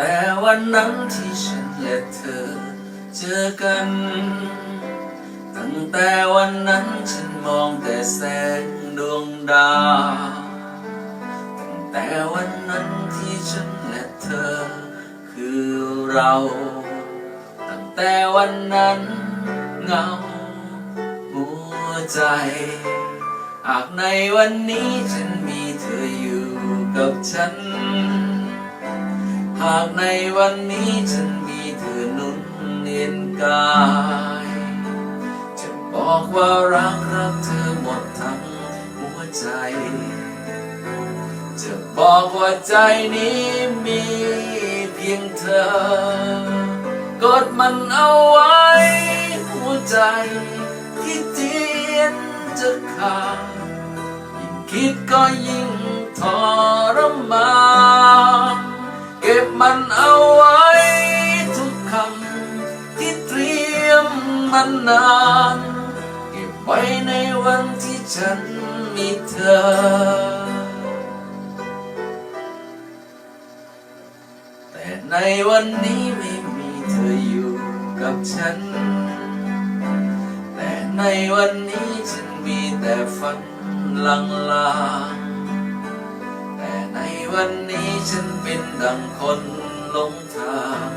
แต่วันนั้นที่ฉันและเธอเจอกัน ตั้งแต่วันนั้นฉันมองแต่แสงดวงดาวตั้งแต่วันนั้นที่ฉันและเธอคือเรา ตั้งแต่วันนั้นเงาหัวใจหากในวันนี้ฉันมีเธออยู่กับฉัน หากในวันนี้ฉันมีเธอหนุนเนียนกายจะบอกว่ารักรักเธอหมดทั้งหัวใจ จะบอกว่าใจนี้มีเพียงเธอกดมันเอาไว้หัวใจที่เจียนจะขาดยิ่งคิดก็ยิ่งทรมาน มันเอาไว้ทุกคำที่เตรียมมันนานเก็บไว้ในวันที่ฉันมีเธอ แต่ในวันนี้ไม่มีเธออยู่กับฉัน แต่ในวันนี้ฉันมีแต่ฝันลังลาง วันนี้ฉันเป็นดังคนหลงทาง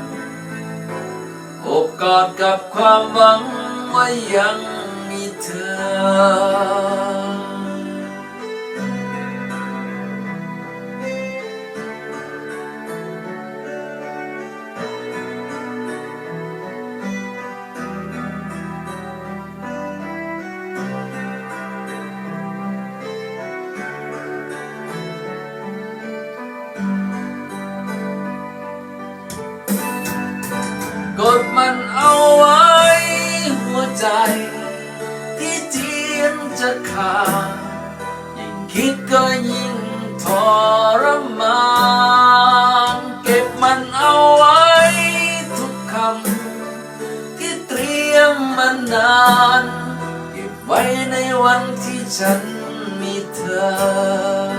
โอบกอดกับความหวังว่ายังมีเธอ กดมันเอาไว้ หัวใจ ที่เจียนจะขาดยิ่งคิดก็ยิ่งทรมานเก็บมันเอาไว้ ทุกคำที่เตรียมมานานเก็บไว้ในวันที่ฉันมีเธอ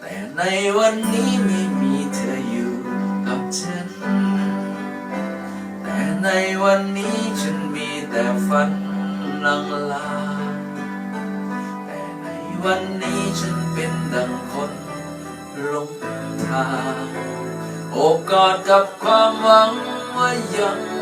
แต่ในวันนี้ไม่มี เธออยู่กับฉัน แต่ในวันนี้ฉันมีแต่ฝันลังลา แต่ในวันนี้ฉันเป็นดังคนหลงทาง โอบกอดกับความหวังว่ายัง